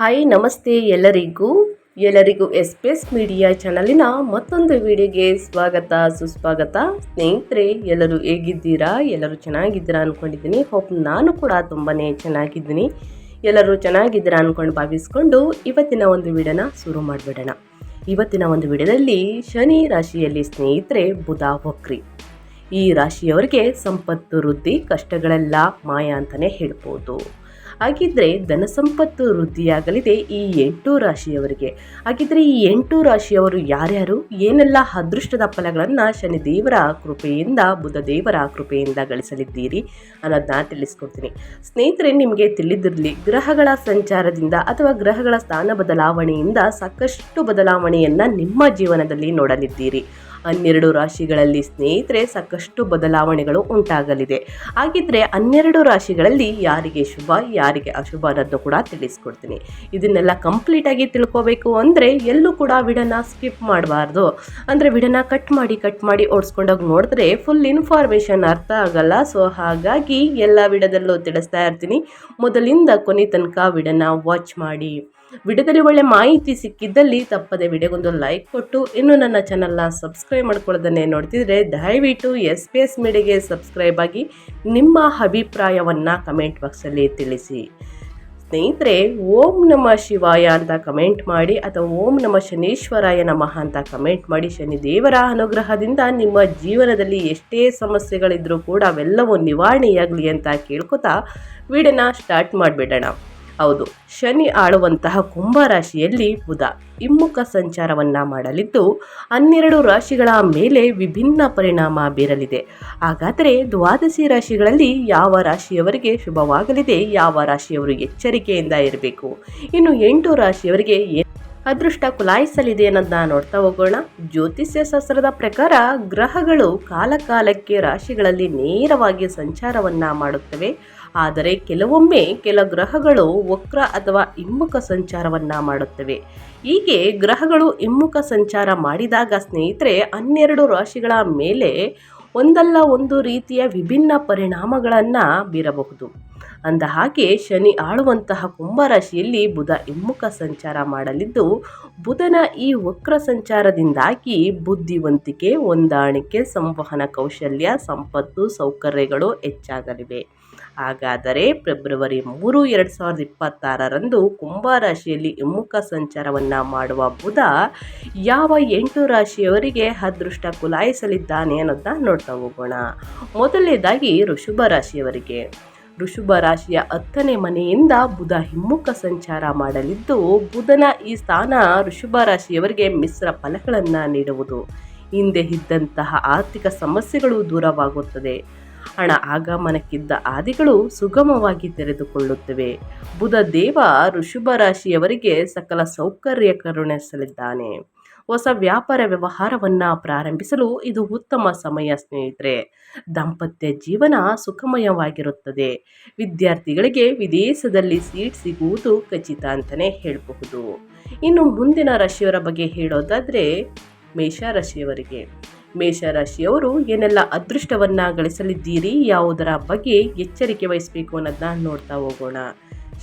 Hi ನಮಸ್ತೆ ಎಲ್ಲರಿಗೂ. ಎಲ್ಲರಿಗೂ ಎಸ್ ಪಿ ಎಸ್ ಮೀಡಿಯಾ ಚಾನಲಿನ ಮತ್ತೊಂದು ವಿಡಿಯೋಗೆ ಸ್ವಾಗತ, ಸುಸ್ವಾಗತ. ಸ್ನೇಹಿತರೆ, ಎಲ್ಲರೂ ಹೇಗಿದ್ದೀರಾ? ಎಲ್ಲರೂ ಚೆನ್ನಾಗಿದ್ದೀರಾ ಅಂದ್ಕೊಂಡಿದ್ದೀನಿ ಹೋಪ್ ನಾನು ಕೂಡ ತುಂಬಾ ಚೆನ್ನಾಗಿದ್ದೀನಿ. ಎಲ್ಲರೂ ಚೆನ್ನಾಗಿದ್ದೀರಾ ಅಂದ್ಕೊಂಡು ಭಾವಿಸ್ಕೊಂಡು ಇವತ್ತಿನ ಒಂದು ವಿಡಿಯೋನ ಶುರು ಮಾಡಿಬಿಡೋಣ. ಇವತ್ತಿನ ಒಂದು ವಿಡಿಯೋದಲ್ಲಿ ಶನಿ ರಾಶಿಯಲ್ಲಿ ಸ್ನೇಹಿತರೆ ಬುಧ ವಕ್ರಿ. ಈ ರಾಶಿಯವರಿಗೆ ಸಂಪತ್ತು, ವೃದ್ಧಿ, ಕಷ್ಟಗಳೆಲ್ಲ ಮಾಯ ಅಂತಲೇ ಹೇಳ್ಬೋದು. ಹಾಗಿದ್ರೆ ಧನ ಸಂಪತ್ತು ವೃದ್ಧಿಯಾಗಲಿದೆ ಈ ಎಂಟು ರಾಶಿಯವರಿಗೆ. ಹಾಗಿದ್ರೆ ಈ ಎಂಟು ರಾಶಿಯವರು ಯಾರ್ಯಾರು? ಏನೆಲ್ಲ ಅದೃಷ್ಟದ ಫಲಗಳನ್ನು ಶನಿ ದೇವರ ಕೃಪೆಯಿಂದ ಬುಧ ದೇವರ ಕೃಪೆಯಿಂದ ಗಳಿಸಲಿದ್ದೀರಿ ಅನ್ನೋದನ್ನ ತಿಳಿಸ್ಕೊಡ್ತೀನಿ. ಸ್ನೇಹಿತರೆ, ನಿಮಗೆ ತಿಳಿದಿರಲಿ, ಗ್ರಹಗಳ ಸಂಚಾರದಿಂದ ಅಥವಾ ಗ್ರಹಗಳ ಸ್ಥಾನ ಬದಲಾವಣೆಯಿಂದ ಸಾಕಷ್ಟು ಬದಲಾವಣೆಯನ್ನು ನಿಮ್ಮ ಜೀವನದಲ್ಲಿ ನೋಡಲಿದ್ದೀರಿ. ಹನ್ನೆರಡು ರಾಶಿಗಳಲ್ಲಿ ಸ್ನೇಹಿತರೆ ಸಾಕಷ್ಟು ಬದಲಾವಣೆಗಳು ಉಂಟಾಗಲಿದೆ. ಹಾಗಿದ್ರೆ ಹನ್ನೆರಡು ರಾಶಿಗಳಲ್ಲಿ ಯಾರಿಗೆ ಶುಭ, ಯಾರಿಗೆ ಅಶುಭ ಅನ್ನೋದನ್ನು ಕೂಡ ತಿಳಿಸ್ಕೊಡ್ತೀನಿ. ಇದನ್ನೆಲ್ಲ ಕಂಪ್ಲೀಟಾಗಿ ತಿಳ್ಕೋಬೇಕು ಅಂದರೆ ಎಲ್ಲೂ ಕೂಡ ವಿಡನ ಸ್ಕಿಪ್ ಮಾಡಬಾರ್ದು. ಅಂದರೆ ವಿಡನ ಕಟ್ ಮಾಡಿ ಕಟ್ ಮಾಡಿ ಓಡಿಸ್ಕೊಂಡೋಗಿ ನೋಡಿದ್ರೆ ಫುಲ್ ಇನ್ಫಾರ್ಮೇಷನ್ ಅರ್ಥ ಆಗಲ್ಲ. ಸೊ ಹಾಗಾಗಿ ಎಲ್ಲ ವಿಡದಲ್ಲೂ ತಿಳಿಸ್ತಾ ಇರ್ತೀನಿ. ಮೊದಲಿಂದ ಕೊನೆ ತನಕ ವಿಡನ ವಾಚ್ ಮಾಡಿ. ವಿಡಿಯೋದಲ್ಲಿ ಒಳ್ಳೆ ಮಾಹಿತಿ ಸಿಕ್ಕಿದ್ದಲ್ಲಿ ತಪ್ಪದೆ ವಿಡಿಯೋಗೊಂದು ಲೈಕ್ ಕೊಟ್ಟು ಇನ್ನು ನನ್ನ ಚಾನಲ್ನ ಸಬ್ಸ್ಕ್ರೈಬ್ ಮಾಡ್ಕೊಳ್ಳೋದನ್ನೇ ನೋಡ್ತಿದ್ರೆ ದಯವಿಟ್ಟು ಎಸ್ ಪಿ ಎಸ್ ಮೀಡಿಯಾಗೆ ಸಬ್ಸ್ಕ್ರೈಬ್ ಆಗಿ ನಿಮ್ಮ ಅಭಿಪ್ರಾಯವನ್ನು ಕಮೆಂಟ್ ಬಾಕ್ಸಲ್ಲಿ ತಿಳಿಸಿ. ಸ್ನೇಹಿತರೆ, ಓಂ ನಮ ಶಿವಾಯ ಅಂತ ಕಮೆಂಟ್ ಮಾಡಿ ಅಥವಾ ಓಂ ನಮ ಶನೀಶ್ವರಾಯ ನಮಃ ಅಂತ ಕಮೆಂಟ್ ಮಾಡಿ ಶನಿ ದೇವರ ಅನುಗ್ರಹದಿಂದ ನಿಮ್ಮ ಜೀವನದಲ್ಲಿ ಎಷ್ಟೇ ಸಮಸ್ಯೆಗಳಿದ್ರೂ ಕೂಡ ಅವೆಲ್ಲವೂ ನಿವಾರಣೆಯಾಗಲಿ ಅಂತ ಕೇಳ್ಕೊತಾ ವಿಡಿಯೋನ ಸ್ಟಾರ್ಟ್ ಮಾಡಿಬಿಡೋಣ. ಹೌದು. ಶನಿ ಆಳುವಂತಹ ಕುಂಭರಾಶಿಯಲ್ಲಿ ಬುಧ ಹಿಮ್ಮುಖ ಸಂಚಾರವನ್ನ ಮಾಡಲಿದ್ದು, ಹನ್ನೆರಡು ರಾಶಿಗಳ ಮೇಲೆ ವಿಭಿನ್ನ ಪರಿಣಾಮ ಬೀರಲಿದೆ. ಹಾಗಾದರೆ ದ್ವಾದಶಿ ರಾಶಿಗಳಲ್ಲಿ ಯಾವ ರಾಶಿಯವರಿಗೆ ಶುಭವಾಗಲಿದೆ, ಯಾವ ರಾಶಿಯವರು ಎಚ್ಚರಿಕೆಯಿಂದ ಇರಬೇಕು? ಇನ್ನು ಎಂಟು ರಾಶಿಯವರಿಗೆ ಅದೃಷ್ಟ ಕುಲಾಯಿಸಲಿದೆ ಅನ್ನೋದನ್ನ ನೋಡ್ತಾ ಹೋಗೋಣ. ಜ್ಯೋತಿಷ್ಯ ಶಾಸ್ತ್ರದ ಪ್ರಕಾರ ಗ್ರಹಗಳು ಕಾಲಕಾಲಕ್ಕೆ ರಾಶಿಗಳಲ್ಲಿ ನೇರವಾಗಿ ಸಂಚಾರವನ್ನ ಮಾಡುತ್ತವೆ. ಆದರೆ ಕೆಲವೊಮ್ಮೆ ಕೆಲ ಗ್ರಹಗಳು ವಕ್ರ ಅಥವಾ ಹಿಮ್ಮುಖ ಸಂಚಾರವನ್ನು ಮಾಡುತ್ತವೆ. ಹೀಗೆ ಗ್ರಹಗಳು ಹಿಮ್ಮುಖ ಸಂಚಾರ ಮಾಡಿದಾಗ ಸ್ನೇಹಿತರೆ, ಹನ್ನೆರಡು ರಾಶಿಗಳ ಮೇಲೆ ಒಂದಲ್ಲ ಒಂದು ರೀತಿಯ ವಿಭಿನ್ನ ಪರಿಣಾಮಗಳನ್ನು ಬೀರಬಹುದು. ಅಂದ ಹಾಗೆ ಶನಿ ಆಳುವಂತಹ ಕುಂಭರಾಶಿಯಲ್ಲಿ ಬುಧ ಹಿಮ್ಮುಖ ಸಂಚಾರ ಮಾಡಲಿದ್ದು, ಬುಧನ ಈ ವಕ್ರ ಸಂಚಾರದಿಂದಾಗಿ ಬುದ್ಧಿವಂತಿಕೆ, ಹೊಂದಾಣಿಕೆ, ಸಂವಹನ ಕೌಶಲ್ಯ, ಸಂಪತ್ತು, ಸೌಕರ್ಯಗಳು ಹೆಚ್ಚಾಗಲಿವೆ. ಹಾಗಾದರೆ ಫೆಬ್ರವರಿ ಮೂರು, ಎರಡು ಸಾವಿರದ ಇಪ್ಪತ್ತಾರರಂದು ಕುಂಭರಾಶಿಯಲ್ಲಿ ಹಿಮ್ಮುಖ ಸಂಚಾರವನ್ನು ಮಾಡುವ ಬುಧ ಯಾವ ಎಂಟು ರಾಶಿಯವರಿಗೆ ಅದೃಷ್ಟ ಕುಲಾಯಿಸಲಿದ್ದಾನೆ ಅನ್ನೋದನ್ನ ನೋಡ್ತಾ ಹೋಗೋಣ. ಮೊದಲನೇದಾಗಿ ಋಷಭ ರಾಶಿಯವರಿಗೆ. ಋಷಭ ರಾಶಿಯ ಹತ್ತನೇ ಮನೆಯಿಂದ ಬುಧ ಹಿಮ್ಮುಖ ಸಂಚಾರ ಮಾಡಲಿದ್ದು, ಬುಧನ ಈ ಸ್ಥಾನ ಋಷಭ ರಾಶಿಯವರಿಗೆ ಮಿಶ್ರ ಫಲಗಳನ್ನು ನೀಡುವುದು. ಹಿಂದೆ ಇದ್ದಂತಹ ಆರ್ಥಿಕ ಸಮಸ್ಯೆಗಳು ದೂರವಾಗುತ್ತದೆ. ಹಣ ಆಗಮನಕ್ಕಿದ್ದ ಆದಿಗಳು ಸುಗಮವಾಗಿ ತೆರೆದುಕೊಳ್ಳುತ್ತವೆ. ಬುಧ ದೇವ ಋಷಭ ರಾಶಿಯವರಿಗೆ ಸಕಲ ಸೌಕರ್ಯ ಕರುಣಿಸಲಿದ್ದಾನೆ. ಹೊಸ ವ್ಯಾಪಾರ ವ್ಯವಹಾರವನ್ನ ಪ್ರಾರಂಭಿಸಲು ಇದು ಉತ್ತಮ ಸಮಯ, ಸ್ನೇಹಿತರೆ. ದಾಂಪತ್ಯ ಜೀವನ ಸುಖಮಯವಾಗಿರುತ್ತದೆ. ವಿದ್ಯಾರ್ಥಿಗಳಿಗೆ ವಿದೇಶದಲ್ಲಿ ಸೀಟ್ ಸಿಗುವುದು ಖಚಿತ ಅಂತಲೇ ಹೇಳಬಹುದು. ಇನ್ನು ಮುಂದಿನ ರಾಶಿಯವರ ಬಗ್ಗೆ ಹೇಳೋದಾದರೆ ಮೇಷ ರಾಶಿಯವರಿಗೆ. ಮೇಷರಾಶಿಯವರು ಏನೆಲ್ಲ ಅದೃಷ್ಟವನ್ನು ಗಳಿಸಲಿದ್ದೀರಿ, ಯಾವುದರ ಬಗ್ಗೆ ಎಚ್ಚರಿಕೆ ವಹಿಸಬೇಕು ಅನ್ನೋದನ್ನ ನೋಡ್ತಾ ಹೋಗೋಣ.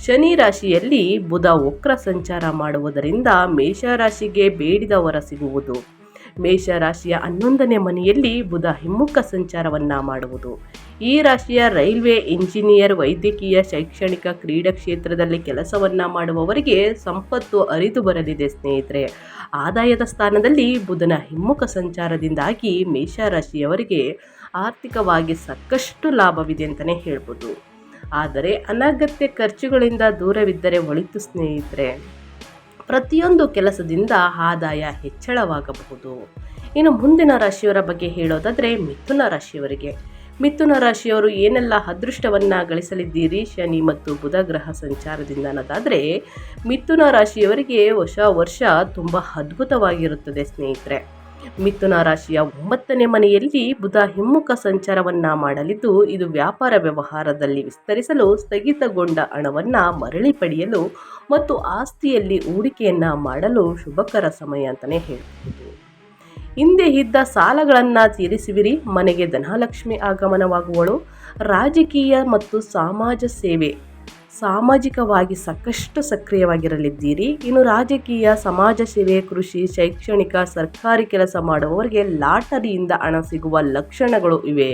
ಶನಿ ರಾಶಿಯಲ್ಲಿ ಬುಧ ವಕ್ರ ಸಂಚಾರ ಮಾಡುವುದರಿಂದ ಮೇಷರಾಶಿಗೆ ಬೇಡಿದವರ ಸಿಗುವುದು. ಮೇಷರಾಶಿಯ ಹನ್ನೊಂದನೇ ಮನೆಯಲ್ಲಿ ಬುಧ ಹಿಮ್ಮುಖ ಸಂಚಾರವನ್ನು ಮಾಡುವುದು. ಈ ರಾಶಿಯ ರೈಲ್ವೆ ಇಂಜಿನಿಯರ್ ವೈದ್ಯಕೀಯ ಶೈಕ್ಷಣಿಕ ಕ್ರೀಡಾ ಕ್ಷೇತ್ರದಲ್ಲಿ ಕೆಲಸವನ್ನ ಮಾಡುವವರಿಗೆ ಸಂಪತ್ತು ಅರಿದು ಬರಲಿದೆ ಸ್ನೇಹಿತರೆ. ಆದಾಯದ ಸ್ಥಾನದಲ್ಲಿ ಬುಧನ ಹಿಮ್ಮುಖ ಸಂಚಾರದಿಂದಾಗಿ ಮೇಷರಾಶಿಯವರಿಗೆ ಆರ್ಥಿಕವಾಗಿ ಸಾಕಷ್ಟು ಲಾಭವಿದೆ ಅಂತಲೇ ಹೇಳ್ಬೋದು. ಆದರೆ ಅನಗತ್ಯ ಖರ್ಚುಗಳಿಂದ ದೂರವಿದ್ದರೆ ಒಳಿತು ಸ್ನೇಹಿತರೆ. ಪ್ರತಿಯೊಂದು ಕೆಲಸದಿಂದ ಆದಾಯ ಹೆಚ್ಚಳವಾಗಬಹುದು. ಇನ್ನು ಮುಂದಿನ ರಾಶಿಯವರ ಬಗ್ಗೆ ಹೇಳೋದಾದರೆ ಮಿಥುನ ರಾಶಿಯವರಿಗೆ. ಮಿಥುನ ರಾಶಿಯವರು ಏನೆಲ್ಲ ಅದೃಷ್ಟವನ್ನ ಗಳಿಸಲಿದ್ದೀರಿ? ಶನಿ ಮತ್ತು ಬುಧ ಗ್ರಹ ಸಂಚಾರದಿಂದ ಅನ್ನೋದಾದರೆ, ಮಿಥುನ ರಾಶಿಯವರಿಗೆ ಹೊಸ ವರ್ಷ ತುಂಬ ಅದ್ಭುತವಾಗಿರುತ್ತದೆ ಸ್ನೇಹಿತರೆ. ಮಿಥುನ ರಾಶಿಯ ಒಂಬತ್ತನೇ ಮನೆಯಲ್ಲಿ ಬುಧ ಹಿಮ್ಮುಖ ಸಂಚಾರವನ್ನ ಮಾಡಲಿದ್ದು, ಇದು ವ್ಯಾಪಾರ ವ್ಯವಹಾರದಲ್ಲಿ ವಿಸ್ತರಿಸಲು ಸ್ಥಗಿತಗೊಂಡ ಹಣವನ್ನ ಮರಳಿ ಪಡೆಯಲು ಮತ್ತು ಆಸ್ತಿಯಲ್ಲಿ ಹೂಡಿಕೆಯನ್ನ ಮಾಡಲು ಶುಭಕರ ಸಮಯ ಅಂತಲೇ ಹೇಳ್ಬೋದು ಹಿಂದೆ ಇದ್ದ ಸಾಲಗಳನ್ನು ತೀರಿಸುವಿರಿ, ಮನೆಗೆ ಧನಲಕ್ಷ್ಮಿ ಆಗಮನವಾಗುವಳು. ರಾಜಕೀಯ ಮತ್ತು ಸಮಾಜ ಸೇವೆ. ಸಾಮಾಜಿಕವಾಗಿ ಸಾಕಷ್ಟು ಸಕ್ರಿಯವಾಗಿರಲಿದ್ದೀರಿ. ಇನ್ನು ರಾಜಕೀಯ, ಸಮಾಜ ಸೇವೆ, ಕೃಷಿ, ಶೈಕ್ಷಣಿಕ, ಸರ್ಕಾರಿ ಕೆಲಸ ಮಾಡುವವರಿಗೆ ಲಾಟರಿಯಿಂದ ಹಣ ಸಿಗುವ ಲಕ್ಷಣಗಳು ಇವೆ.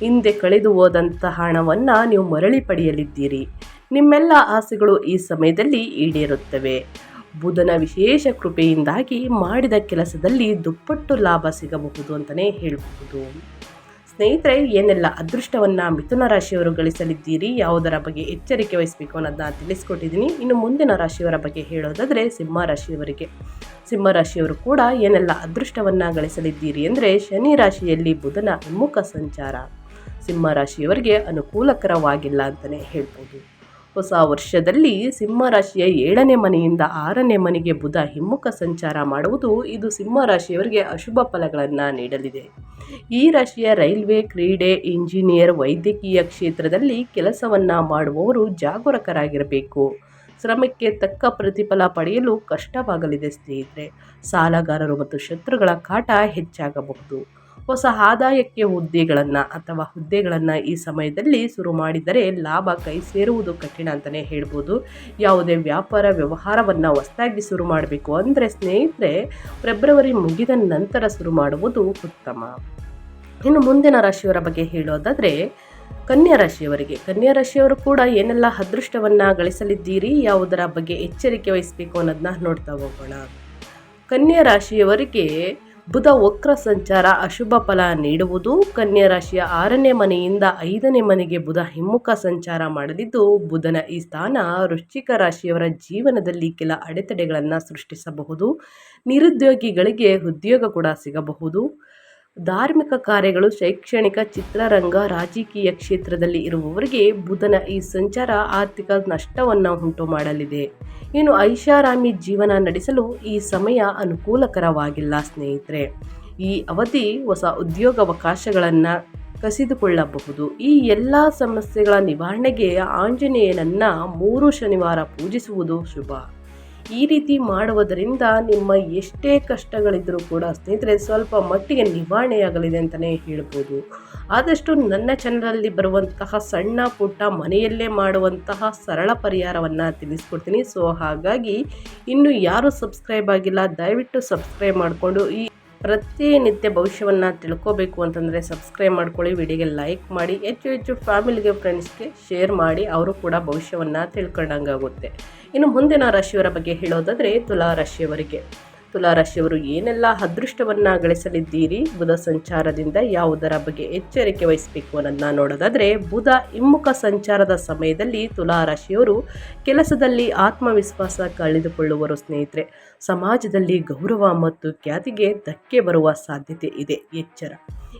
ಹಿಂದೆ ಕಳೆದು ಹೋದಂತಹ ಹಣವನ್ನು ನೀವು ಮರಳಿ ಪಡೆಯಲಿದ್ದೀರಿ. ನಿಮ್ಮೆಲ್ಲ ಆಸೆಗಳು ಈ ಸಮಯದಲ್ಲಿ ಈಡೇರುತ್ತವೆ. ಬುಧನ ವಿಶೇಷ ಕೃಪೆಯಿಂದಾಗಿ ಮಾಡಿದ ಕೆಲಸದಲ್ಲಿ ದುಪ್ಪಟ್ಟು ಲಾಭ ಸಿಗಬಹುದು ಅಂತಲೇ ಹೇಳಬಹುದು. ಸ್ನೇಹಿತರೆ, ಏನೆಲ್ಲ ಅದೃಷ್ಟವನ್ನು ಮಿಥುನ ರಾಶಿಯವರು ಗಳಿಸಲಿದ್ದೀರಿ, ಯಾವುದರ ಬಗ್ಗೆ ಎಚ್ಚರಿಕೆ ವಹಿಸಬೇಕು ಅನ್ನೋದನ್ನ ತಿಳಿಸ್ಕೊಟ್ಟಿದ್ದೀನಿ. ಇನ್ನು ಮುಂದಿನ ರಾಶಿಯವರ ಬಗ್ಗೆ ಹೇಳೋದಾದರೆ ಸಿಂಹ ರಾಶಿಯವರಿಗೆ. ಸಿಂಹ ರಾಶಿಯವರು ಕೂಡ ಏನೆಲ್ಲ ಅದೃಷ್ಟವನ್ನು ಗಳಿಸಲಿದ್ದೀರಿ ಅಂದರೆ ಶನಿ ರಾಶಿಯಲ್ಲಿ ಬುಧನ ಹಿಮ್ಮುಖ ಸಂಚಾರ. ಸಿಂಹ ರಾಶಿಯವರಿಗೆ ಅನುಕೂಲಕರವಾಗಿಲ್ಲ ಅಂತಲೇ ಹೇಳ್ಬೋದು ಹೊಸ ವರ್ಷದಲ್ಲಿ ಸಿಂಹರಾಶಿಯ ಏಳನೇ ಮನೆಯಿಂದ ಆರನೇ ಮನೆಗೆ ಬುಧ ಹಿಮ್ಮುಖ ಸಂಚಾರ ಮಾಡುವುದು ಇದು ಸಿಂಹರಾಶಿಯವರಿಗೆ ಅಶುಭ ಫಲಗಳನ್ನು ನೀಡಲಿದೆ. ಈ ರಾಶಿಯ ರೈಲ್ವೆ, ಕ್ರೀಡೆ, ಇಂಜಿನಿಯರ್, ವೈದ್ಯಕೀಯ ಕ್ಷೇತ್ರದಲ್ಲಿ ಕೆಲಸವನ್ನು ಮಾಡುವವರು ಜಾಗರೂಕರಾಗಿರಬೇಕು. ಶ್ರಮಕ್ಕೆ ತಕ್ಕ ಪ್ರತಿಫಲ ಪಡೆಯಲು ಕಷ್ಟವಾಗಲಿದೆ ಸ್ನೇಹಿತರೆ. ಸಾಲಗಾರರು ಮತ್ತು ಶತ್ರುಗಳ ಕಾಟ ಹೆಚ್ಚಾಗಬಹುದು. ಹೊಸ ಆದಾಯಕ್ಕೆ ಹುದ್ದೆಗಳನ್ನು ಅಥವಾ ಹುದ್ದೆಗಳನ್ನು ಈ ಸಮಯದಲ್ಲಿ ಶುರು ಮಾಡಿದರೆ ಲಾಭ ಕೈ ಸೇರುವುದು ಕಠಿಣ ಅಂತಲೇ ಹೇಳ್ಬೋದು. ಯಾವುದೇ ವ್ಯಾಪಾರ ವ್ಯವಹಾರವನ್ನು ಹೊಸದಾಗಿ ಶುರು ಮಾಡಬೇಕು ಅಂದರೆ ಸ್ನೇಹಿತರೆ, ಫೆಬ್ರವರಿ ಮುಗಿದ ನಂತರ ಶುರು ಮಾಡುವುದು ಉತ್ತಮ. ಇನ್ನು ಮುಂದಿನ ರಾಶಿಯವರ ಬಗ್ಗೆ ಹೇಳೋದಾದರೆ, ಕನ್ಯಾ ರಾಶಿಯವರಿಗೆ. ಕನ್ಯಾ ರಾಶಿಯವರು ಕೂಡ ಏನೆಲ್ಲ ಅದೃಷ್ಟವನ್ನು ಗಳಿಸಲಿದ್ದೀರಿ, ಯಾವುದರ ಬಗ್ಗೆ ಎಚ್ಚರಿಕೆ ವಹಿಸಬೇಕು ಅನ್ನೋದನ್ನ ನೋಡ್ತಾ ಹೋಗೋಣ. ಕನ್ಯಾ ರಾಶಿಯವರಿಗೆ ಬುಧ ವಕ್ರ ಸಂಚಾರ ಅಶುಭ ಫಲ ನೀಡುವುದು. ಕನ್ಯಾ ರಾಶಿಯ ಆರನೇ ಮನೆಯಿಂದ ಐದನೇ ಮನೆಗೆ ಬುಧ ಹಿಮ್ಮುಖ ಸಂಚಾರ ಮಾಡಲಿದ್ದು ಬುಧನ ಈ ಸ್ಥಾನ ವೃಶ್ಚಿಕ ರಾಶಿಯವರ ಜೀವನದಲ್ಲಿ ಕೆಲ ಅಡೆತಡೆಗಳನ್ನು ಸೃಷ್ಟಿಸಬಹುದು. ನಿರುದ್ಯೋಗಿಗಳಿಗೆ ಉದ್ಯೋಗ ಕೂಡ ಸಿಗಬಹುದು. ಧಾರ್ಮಿಕ ಕಾರ್ಯಗಳು, ಶೈಕ್ಷಣಿಕ ಚಿತ್ರರಂಗ, ರಾಜಕೀಯ ಕ್ಷೇತ್ರದಲ್ಲಿ ಇರುವವರಿಗೆ ಬುಧನ ಈ ಸಂಚಾರ ಆರ್ಥಿಕ ನಷ್ಟವನ್ನು ಉಂಟು ಮಾಡಲಿದೆ. ಇನ್ನು ಐಷಾರಾಮಿ ಜೀವನ ನಡೆಸಲು ಈ ಸಮಯ ಅನುಕೂಲಕರವಾಗಿಲ್ಲ, ಸ್ನೇಹಿತರೆ. ಈ ಅವಧಿ ಹೊಸ ಉದ್ಯೋಗಾವಕಾಶಗಳನ್ನು ಕಸಿದುಕೊಳ್ಳಬಹುದು. ಈ ಎಲ್ಲ ಸಮಸ್ಯೆಗಳ ನಿವಾರಣೆಗೆ ಆಂಜನೇಯನನ್ನು ಮೂರು ಶನಿವಾರ ಪೂಜಿಸುವುದು ಶುಭ. ಈ ರೀತಿ ಮಾಡುವುದರಿಂದ ನಿಮ್ಮ ಎಷ್ಟೇ ಕಷ್ಟಗಳಿದ್ದರೂ ಕೂಡ ಸ್ನೇಹಿತರೆ, ಸ್ವಲ್ಪ ಮಟ್ಟಿಗೆ ನಿವಾರಣೆಯಾಗಲಿದೆ ಅಂತಲೇ ಹೇಳ್ಬೋದು. ಆದಷ್ಟು ನನ್ನ ಚಾನಲಲ್ಲಿ ಬರುವಂತಹ ಸಣ್ಣ ಪುಟ್ಟ ಮನೆಯಲ್ಲೇ ಮಾಡುವಂತಹ ಸರಳ ಪರಿಹಾರವನ್ನು ತಿಳಿಸ್ಕೊಡ್ತೀನಿ. ಸೊ ಹಾಗಾಗಿ ಇನ್ನು ಯಾರು ಸಬ್ಸ್ಕ್ರೈಬ್ ಆಗಿಲ್ಲ, ದಯವಿಟ್ಟು ಸಬ್ಸ್ಕ್ರೈಬ್ ಮಾಡಿಕೊಂಡು ಈ ಪ್ರತಿನಿತ್ಯ ಭವಿಷ್ಯವನ್ನು ತಿಳ್ಕೋಬೇಕು ಅಂತಂದರೆ ಸಬ್ಸ್ಕ್ರೈಬ್ ಮಾಡ್ಕೊಳ್ಳಿ ವಿಡಿಯೋಗೆ ಲೈಕ್ ಮಾಡಿ, ಹೆಚ್ಚು ಹೆಚ್ಚು ಫ್ಯಾಮಿಲಿಗೆ ಫ್ರೆಂಡ್ಸ್ಗೆ ಶೇರ್ ಮಾಡಿ, ಅವರು ಕೂಡ ಭವಿಷ್ಯವನ್ನು ತಿಳ್ಕೊಂಡಂಗಾಗುತ್ತೆ. ಇನ್ನು ಮುಂದಿನ ರಾಶಿಯವರ ಬಗ್ಗೆ ಹೇಳೋದಾದರೆ ತುಲಾ ರಾಶಿಯವರಿಗೆ. ತುಲಾ ರಾಶಿಯವರು ಏನೆಲ್ಲ ಅದೃಷ್ಟವನ್ನು ಗಳಿಸಲಿದ್ದೀರಿ? ಬುಧ ಸಂಚಾರದಿಂದ ಯಾವುದರ ಬಗ್ಗೆ ಎಚ್ಚರಿಕೆ ವಹಿಸಬೇಕು ಅನ್ನೋದನ್ನ ನೋಡೋದಾದರೆ, ಬುಧ ಹಿಮ್ಮುಖ ಸಂಚಾರದ ಸಮಯದಲ್ಲಿ ತುಲಾ ರಾಶಿಯವರು ಕೆಲಸದಲ್ಲಿ ಆತ್ಮವಿಶ್ವಾಸ ಕಳೆದುಕೊಳ್ಳುವರು ಸ್ನೇಹಿತರೆ. ಸಮಾಜದಲ್ಲಿ ಗೌರವ ಮತ್ತು ಖ್ಯಾತಿಗೆ ಧಕ್ಕೆ ಬರುವ ಸಾಧ್ಯತೆ ಇದೆ. ಎಚ್ಚರ.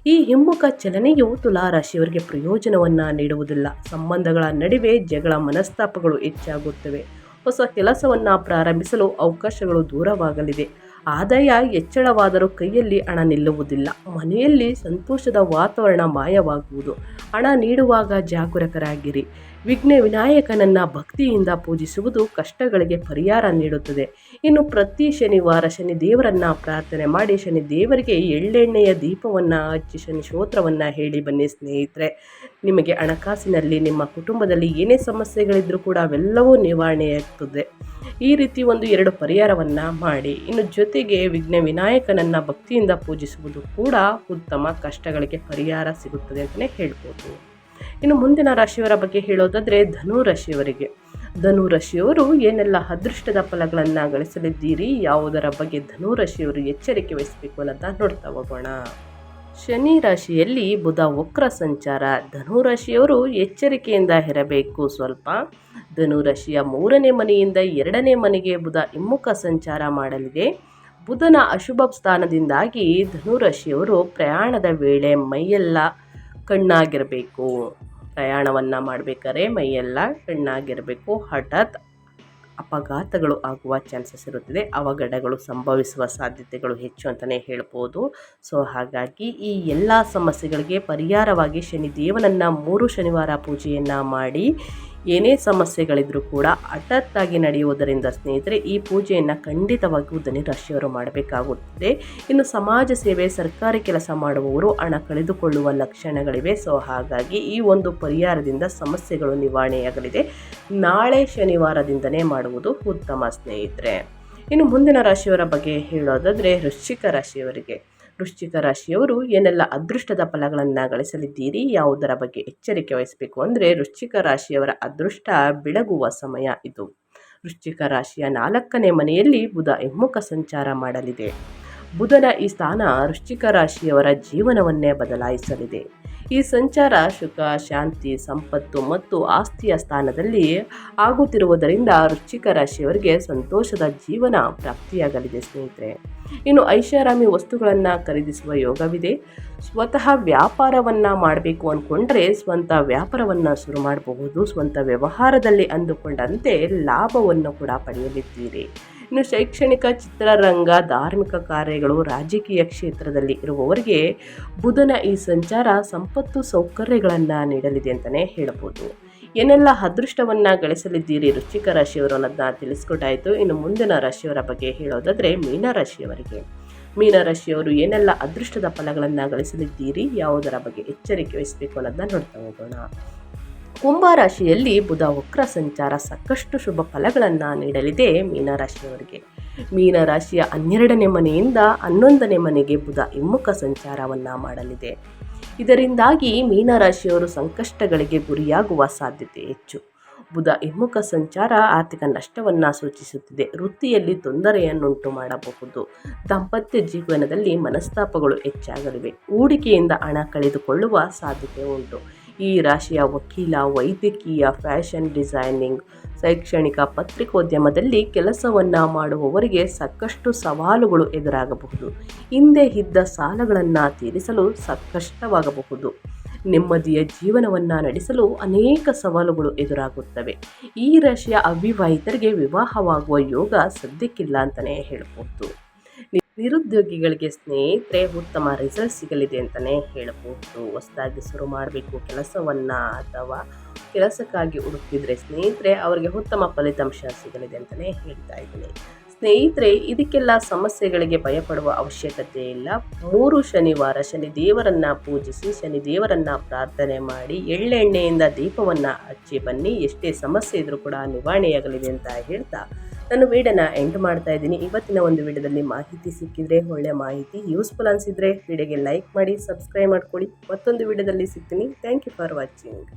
ಈ ಹಿಮ್ಮುಖ ಚಲನೆಯು ತುಲಾರಾಶಿಯವರಿಗೆ ಪ್ರಯೋಜನವನ್ನು ನೀಡುವುದಿಲ್ಲ. ಸಂಬಂಧಗಳ ನಡುವೆ ಜಗಳ ಮನಸ್ತಾಪಗಳು ಹೆಚ್ಚಾಗುತ್ತವೆ. ಹೊಸ ಕೆಲಸವನ್ನು ಪ್ರಾರಂಭಿಸಲು ಅವಕಾಶಗಳು ದೂರವಾಗಲಿದೆ ಆದಾಯ ಹೆಚ್ಚಳವಾದರೂ ಕೈಯಲ್ಲಿ ಹಣ ನಿಲ್ಲುವುದಿಲ್ಲ. ಮನೆಯಲ್ಲಿ ಸಂತೋಷದ ವಾತಾವರಣ ಮಾಯವಾಗುವುದು. ಹಣ ನೀಡುವಾಗ ಜಾಗರೂಕರಾಗಿರಿ. ವಿಘ್ನ ವಿನಾಯಕನನ್ನು ಭಕ್ತಿಯಿಂದ ಪೂಜಿಸುವುದು ಕಷ್ಟಗಳಿಗೆ ಪರಿಹಾರ ನೀಡುತ್ತದೆ. ಇನ್ನು ಪ್ರತಿ ಶನಿವಾರ ಶನಿ ದೇವರನ್ನು ಪ್ರಾರ್ಥನೆ ಮಾಡಿ ಶನಿ ದೇವರಿಗೆ ಎಳ್ಳೆಣ್ಣೆಯ ದೀಪವನ್ನು ಹಚ್ಚಿ ಶನಿ ಸ್ತೋತ್ರವನ್ನು ಹೇಳಿ ಬನ್ನಿ ಸ್ನೇಹಿತರೆ. ನಿಮಗೆ ಹಣಕಾಸಿನಲ್ಲಿ, ನಿಮ್ಮ ಕುಟುಂಬದಲ್ಲಿ ಏನೇ ಸಮಸ್ಯೆಗಳಿದ್ದರೂ ಕೂಡ ಅವೆಲ್ಲವೂ ನಿವಾರಣೆಯಾಗ್ತದೆ ಈ ರೀತಿ ಒಂದು ಎರಡು ಪರಿಹಾರವನ್ನು ಮಾಡಿ. ಇನ್ನು ಜೊತೆಗೆ ವಿಘ್ನ ವಿನಾಯಕನನ್ನು ಭಕ್ತಿಯಿಂದ ಪೂಜಿಸುವುದು ಕೂಡ ಉತ್ತಮ ಕಷ್ಟಗಳಿಗೆ ಪರಿಹಾರ ಸಿಗುತ್ತದೆ ಅಂತಲೇ ಹೇಳ್ಬೋದು. ಇನ್ನು ಮುಂದಿನ ರಾಶಿಯವರ ಬಗ್ಗೆ ಹೇಳೋದಾದರೆ ಧನು ರಾಶಿಯವರಿಗೆ. ಧನು ರಾಶಿಯವರು ಏನೆಲ್ಲ ಅದೃಷ್ಟದ ಫಲಗಳನ್ನು ಗಳಿಸಲಿದ್ದೀರಿ, ಯಾವುದರ ಬಗ್ಗೆ ಧನು ರಾಶಿಯವರು ಎಚ್ಚರಿಕೆ ವಹಿಸಬೇಕು ಅನ್ನೋದನ್ನ ನೋಡ್ತಾ ಹೋಗೋಣ. ಶನಿ ರಾಶಿಯಲ್ಲಿ ಬುಧ ವಕ್ರ ಸಂಚಾರ. ಧನು ರಾಶಿಯವರು ಎಚ್ಚರಿಕೆಯಿಂದ ಇರಬೇಕು ಸ್ವಲ್ಪ. ಧನು ರಾಶಿಯ ಮೂರನೇ ಮನೆಯಿಂದ ಎರಡನೇ ಮನೆಗೆ ಬುಧ ಹಿಮ್ಮುಖ ಸಂಚಾರ ಮಾಡಲಿದೆ. ಬುಧನ ಅಶುಭ ಸ್ಥಾನದಿಂದಾಗಿ ಧನು ರಾಶಿಯವರು ಪ್ರಯಾಣದ ವೇಳೆ ಮೈಯೆಲ್ಲ ಕಣ್ಣಾಗಿರಬೇಕು. ಪ್ರಯಾಣವನ್ನು ಮಾಡಬೇಕಾದ್ರೆ ಮೈಯೆಲ್ಲ ಕಣ್ಣಾಗಿರಬೇಕು ಹಠಾತ್ ಅಪಘಾತಗಳು ಆಗುವ ಚಾನ್ಸಸ್ ಇರುತ್ತದೆ. ಅವಘಡಗಳು ಸಂಭವಿಸುವ ಸಾಧ್ಯತೆಗಳು ಹೆಚ್ಚು ಅಂತಲೇ ಹೇಳ್ಬೋದು. ಸೊ, ಹಾಗಾಗಿ ಈ ಎಲ್ಲ ಸಮಸ್ಯೆಗಳಿಗೆ ಪರಿಹಾರವಾಗಿ ಶನಿ ದೇವನನ್ನು ಮೂರು ಶನಿವಾರ ಪೂಜೆಯನ್ನು ಮಾಡಿ ಏನೇ ಸಮಸ್ಯೆಗಳಿದ್ರೂ ಕೂಡ ಹಠಾತ್ತಾಗಿ ನಡೆಯುವುದರಿಂದ ಸ್ನೇಹಿತರೆ, ಈ ಪೂಜೆಯನ್ನು ಖಂಡಿತವಾಗಿಯೂ ಧನುರಾಶಿಯವರು ಮಾಡಬೇಕಾಗುತ್ತದೆ ಇನ್ನು ಸಮಾಜ ಸೇವೆ, ಸರ್ಕಾರಿ ಕೆಲಸ ಮಾಡುವವರು ಹಣ ಕಳೆದುಕೊಳ್ಳುವ ಲಕ್ಷಣಗಳಿವೆ. ಸೊ ಹಾಗಾಗಿ ಈ ಒಂದು ಪರಿಹಾರದಿಂದ ಸಮಸ್ಯೆಗಳು ನಿವಾರಣೆಯಾಗಲಿದೆ. ನಾಳೆ ಶನಿವಾರದಿಂದನೇ ಮಾಡುವುದು ಉತ್ತಮ ಸ್ನೇಹಿತರೆ. ಇನ್ನು ಮುಂದಿನ ರಾಶಿಯವರ ಬಗ್ಗೆ ಹೇಳೋದಾದರೆ, ವೃಶ್ಚಿಕ ರಾಶಿಯವರಿಗೆ. ವೃಶ್ಚಿಕ ರಾಶಿಯವರು ಏನೆಲ್ಲ ಅದೃಷ್ಟದ ಫಲಗಳನ್ನು ಗಳಿಸಲಿದ್ದೀರಿ, ಯಾವುದರ ಬಗ್ಗೆ ಎಚ್ಚರಿಕೆ ವಹಿಸಬೇಕು ಅಂದರೆ ವೃಶ್ಚಿಕ ರಾಶಿಯವರ ಅದೃಷ್ಟ ಬೆಳಗುವ ಸಮಯ ಇದು. ವೃಶ್ಚಿಕ ರಾಶಿಯ ನಾಲ್ಕನೇ ಮನೆಯಲ್ಲಿ ಬುಧ ಹಿಮ್ಮುಖ ಸಂಚಾರ ಮಾಡಲಿದೆ. ಬುಧನ ಈ ಸ್ಥಾನ ವೃಶ್ಚಿಕ ರಾಶಿಯವರ ಜೀವನವನ್ನೇ ಬದಲಾಯಿಸಲಿದೆ. ಈ ಸಂಚಾರ, ಸುಖ, ಶಾಂತಿ, ಸಂಪತ್ತು ಮತ್ತು ಆಸ್ತಿಯ ಸ್ಥಾನದಲ್ಲಿ ಆಗುತ್ತಿರುವುದರಿಂದ ವೃಶ್ಚಿಕ ರಾಶಿಯವರಿಗೆ ಸಂತೋಷದ ಜೀವನ ಪ್ರಾಪ್ತಿಯಾಗಲಿದೆ ಸ್ನೇಹಿತರೆ. ಇನ್ನು ಐಷಾರಾಮಿ ವಸ್ತುಗಳನ್ನು ಖರೀದಿಸುವ ಯೋಗವಿದೆ. ಸ್ವತಃ ವ್ಯಾಪಾರವನ್ನು ಮಾಡಬೇಕು ಅಂದ್ಕೊಂಡ್ರೆ ಸ್ವಂತ ವ್ಯಾಪಾರವನ್ನು ಶುರು ಮಾಡಬಹುದು. ಸ್ವಂತ ವ್ಯವಹಾರದಲ್ಲಿ ಅಂದುಕೊಂಡಂತೆ ಲಾಭವನ್ನು ಕೂಡ ಪಡೆಯಲಿದ್ದೀರಿ. ಇನ್ನು ಶೈಕ್ಷಣಿಕ ಚಿತ್ರರಂಗ, ಧಾರ್ಮಿಕ ಕಾರ್ಯಗಳು ರಾಜಕೀಯ ಕ್ಷೇತ್ರದಲ್ಲಿ ಇರುವವರಿಗೆ ಬುಧನ ಈ ಸಂಚಾರ ಸಂಪತ್ತು ಸೌಕರ್ಯಗಳನ್ನು ನೀಡಲಿದೆ ಅಂತಲೇ ಹೇಳಬಹುದು ಏನೆಲ್ಲ ಅದೃಷ್ಟವನ್ನು ಗಳಿಸಲಿದ್ದೀರಿ ವೃಶ್ಚಿಕ ರಾಶಿಯವರು ಅನ್ನೋದನ್ನ ತಿಳಿಸ್ಕೊಟ್ಟಾಯಿತು. ಇನ್ನು ಮುಂದಿನ ರಾಶಿಯವರ ಬಗ್ಗೆ ಹೇಳೋದಾದರೆ ಮೀನರಾಶಿಯವರಿಗೆ ಮೀನರಾಶಿಯವರು ಏನೆಲ್ಲ ಅದೃಷ್ಟದ ಫಲಗಳನ್ನು ಗಳಿಸಲಿದ್ದೀರಿ, ಯಾವುದರ ಬಗ್ಗೆ ಎಚ್ಚರಿಕೆ ವಹಿಸಬೇಕು ಅನ್ನೋದನ್ನ ನೋಡ್ತಾ ಹೋಗೋಣ. ಕುಂಭರಾಶಿಯಲ್ಲಿ ಬುಧ ವಕ್ರ ಸಂಚಾರ ಸಾಕಷ್ಟು ಶುಭ ಫಲಗಳನ್ನು ನೀಡಲಿದೆ ಮೀನರಾಶಿಯವರಿಗೆ. ಮೀನರಾಶಿಯ ಹನ್ನೆರಡನೇ ಮನೆಯಿಂದ ಹನ್ನೊಂದನೇ ಮನೆಗೆ ಬುಧ ಹಿಮ್ಮುಖ ಸಂಚಾರವನ್ನು ಮಾಡಲಿದೆ. ಇದರಿಂದಾಗಿ ಮೀನರಾಶಿಯವರು ಸಂಕಷ್ಟಗಳಿಗೆ ಗುರಿಯಾಗುವ ಸಾಧ್ಯತೆ ಹೆಚ್ಚು. ಬುಧ ಹಿಮ್ಮುಖ ಸಂಚಾರ ಆರ್ಥಿಕ ನಷ್ಟವನ್ನು ಸೂಚಿಸುತ್ತಿದೆ. ವೃತ್ತಿಯಲ್ಲಿ ತೊಂದರೆಯನ್ನುಂಟು ಮಾಡಬಹುದು. ದಾಂಪತ್ಯ ಜೀವನದಲ್ಲಿ ಮನಸ್ತಾಪಗಳು ಹೆಚ್ಚಾಗಲಿವೆ. ಹೂಡಿಕೆಯಿಂದ ಹಣ ಕಳೆದುಕೊಳ್ಳುವ ಸಾಧ್ಯತೆ ಉಂಟು. ಈ ರಾಶಿಯ ವಕೀಲ, ವೈದ್ಯಕೀಯ, ಫ್ಯಾಷನ್ ಡಿಸೈನಿಂಗ್, ಶೈಕ್ಷಣಿಕ ಪತ್ರಿಕೋದ್ಯಮದಲ್ಲಿ ಕೆಲಸವನ್ನು ಮಾಡುವವರಿಗೆ ಸಾಕಷ್ಟು ಸವಾಲುಗಳು ಎದುರಾಗಬಹುದು. ಹಿಂದೆ ಇದ್ದ ಸಾಲಗಳನ್ನು ತೀರಿಸಲು ಸಾಕಷ್ಟವಾಗಬಹುದು. ನೆಮ್ಮದಿಯ ಜೀವನವನ್ನು ನಡೆಸಲು ಅನೇಕ ಸವಾಲುಗಳು ಎದುರಾಗುತ್ತವೆ. ಈ ರಾಶಿಯ ಅವಿವಾಹಿತರಿಗೆ ವಿವಾಹವಾಗುವ ಯೋಗ ಸದ್ಯಕ್ಕಿಲ್ಲ ಅಂತಲೇ ಹೇಳ್ಬೋದು. ನಿರುದ್ಯೋಗಿಗಳಿಗೆ ಸ್ನೇಹಿತರೆ, ಉತ್ತಮ ರಿಸಲ್ಟ್ ಸಿಗಲಿದೆ ಅಂತಲೇ ಹೇಳಬಹುದು. ಹೊಸದಾಗಿ ಶುರು ಮಾಡಬೇಕು ಕೆಲಸವನ್ನು ಅಥವಾ ಕೆಲಸಕ್ಕಾಗಿ ಹುಡುಕಿದ್ರೆ ಸ್ನೇಹಿತರೆ, ಅವರಿಗೆ ಉತ್ತಮ ಫಲಿತಾಂಶ ಸಿಗಲಿದೆ ಅಂತಲೇ ಹೇಳ್ತಾ ಇದ್ದೀನಿ. ಸ್ನೇಹಿತರೆ, ಇದಕ್ಕೆಲ್ಲ ಸಮಸ್ಯೆಗಳಿಗೆ ಭಯಪಡುವ ಅವಶ್ಯಕತೆ ಇಲ್ಲ. ಮೂರು ಶನಿವಾರ ಶನಿ ದೇವರನ್ನು ಪೂಜಿಸಿ, ಶನಿ ದೇವರನ್ನು ಪ್ರಾರ್ಥನೆ ಮಾಡಿ ಎಳ್ಳೆಣ್ಣೆಯಿಂದ ದೀಪವನ್ನು ಹಚ್ಚಿ ಬನ್ನಿ. ಎಷ್ಟೇ ಸಮಸ್ಯೆ ಇದ್ರೂ ಕೂಡ ನಿವಾರಣೆಯಾಗಲಿದೆ ಅಂತ ಹೇಳ್ತಾ ನಾನು ವೀಡಿಯೋನ ಎಂಡ್ ಮಾಡ್ತಾ ಇದ್ದೀನಿ. ಇವತ್ತಿನ ಒಂದು ವಿಡಿಯೋದಲ್ಲಿ ಮಾಹಿತಿ ಸಿಕ್ಕಿದ್ರೆ ಒಳ್ಳೆ ಮಾಹಿತಿ ಯೂಸ್ಫುಲ್ ಅನಿಸಿದರೆ ವಿಡಿಯೋಗೆ ಲೈಕ್ ಮಾಡಿ ಸಬ್ಸ್ಕ್ರೈಬ್ ಮಾಡ್ಕೊಳ್ಳಿ. ಮತ್ತೊಂದು ವಿಡಿಯೋದಲ್ಲಿ ಸಿಗ್ತೀನಿ. Thank you for watching